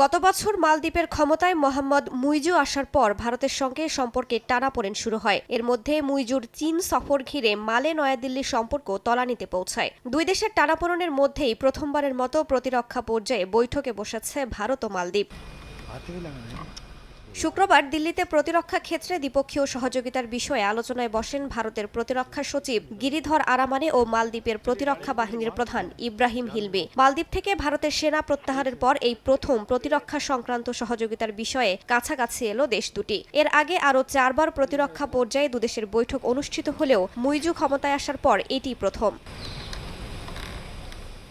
গত বছর মালদ্বীপের ক্ষমতায় মোহাম্মদ মুইজু আসার পর ভারতের সঙ্গে সম্পর্কে টানাপোড়েন শুরু হয়। এর মধ্যে মুইজুর চীন সফর ঘিরে মালে নয়াদিল্লির সম্পর্ক তলানিতে পৌঁছায়। দুই দেশের টানাপোড়েনের মধ্যেই প্রথমবারের মতো প্রতিরক্ষা পর্যায়ে বৈঠকে বসেছে ভারত ও মালদ্বীপ। শুক্রবার দিল্লিতে প্রতিরক্ষা ক্ষেত্রে দ্বিপক্ষীয় সহযোগিতার বিষয়ে আলোচনায় বসেন ভারতের প্রতিরক্ষা সচিব গিরিধর আরামানে ও মালদ্বীপের প্রতিরক্ষা বাহিনীর প্রধান ইব্রাহিম হিলবে। মালদ্বীপ থেকে ভারতের সেনা প্রত্যাহারের পর এই প্রথম প্রতিরক্ষা সংক্রান্ত সহযোগিতার বিষয়ে কাছাকাছি এলো দেশ দুটি। এর আগে আরও চারবার প্রতিরক্ষা পর্যায়ে দুদেশের বৈঠক অনুষ্ঠিত হলেও মুইজু ক্ষমতায় আসার পর এটি প্রথম।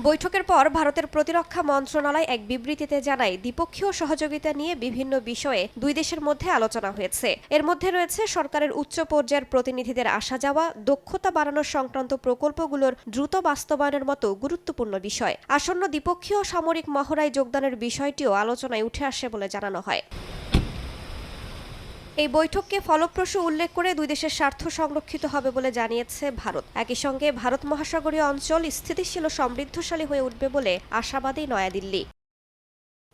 বৈঠকের পর ভারতের প্রতিরক্ষা মন্ত্রণালয় এক বিবৃতিতে জানায়, দ্বিপক্ষীয় সহযোগিতা নিয়ে বিভিন্ন বিষয়ে দুই দেশের মধ্যে আলোচনা হয়েছে। এর মধ্যে রয়েছে সরকারের উচ্চ পর্যায়ের প্রতিনিধিদের আসা যাওয়া, দক্ষতা বাড়ানোর সংক্রান্ত প্রকল্পগুলোর দ্রুত বাস্তবায়নের মতো গুরুত্বপূর্ণ বিষয়। আসন্ন দ্বিপক্ষীয় সামরিক মহড়ায় যোগদানের বিষয়টিও আলোচনায় উঠে আসে বলে জানানো হয়। এই বৈঠককে ফলপ্রসূ উল্লেখ করে দুই দেশের স্বার্থ সংরক্ষিত হবে বলে জানিয়েছে ভারত। একই সঙ্গে ভারত মহাসাগরীয় অঞ্চল স্থিতিশীল ও সমৃদ্ধশালী হয়ে উঠবে বলে আশাবাদী নয়াদিল্লি।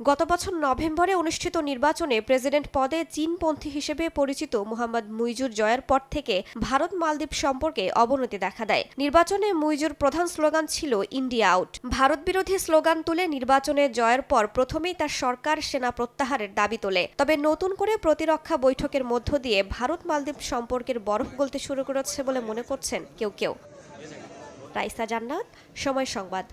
গত বছর নভেম্বরে অনুষ্ঠিত নির্বাচনে প্রেসিডেন্ট পদে চীনপন্থী হিসেবে পরিচিত মোহাম্মদ মুইজুর জয়ের পর থেকে ভারত মালদ্বীপ সম্পর্কে অবনতি দেখা দেয়। নির্বাচনে মুইজুর প্রধান স্লোগান ছিল ইন্ডিয়া আউট ভারত বিরোধী স্লোগান তুলে নির্বাচনে জয়ের পর প্রথমেই তার সরকার সেনা প্রত্যাহারের দাবি তোলে। তবে নতুন করে প্রতিরক্ষা বৈঠকের মধ্য দিয়ে ভারত মালদ্বীপ সম্পর্কের বরফ গলতে শুরু করেছে বলে মনে করছেন কেউ কেউ। রাইসা জান্নাত, সময় সংবাদ।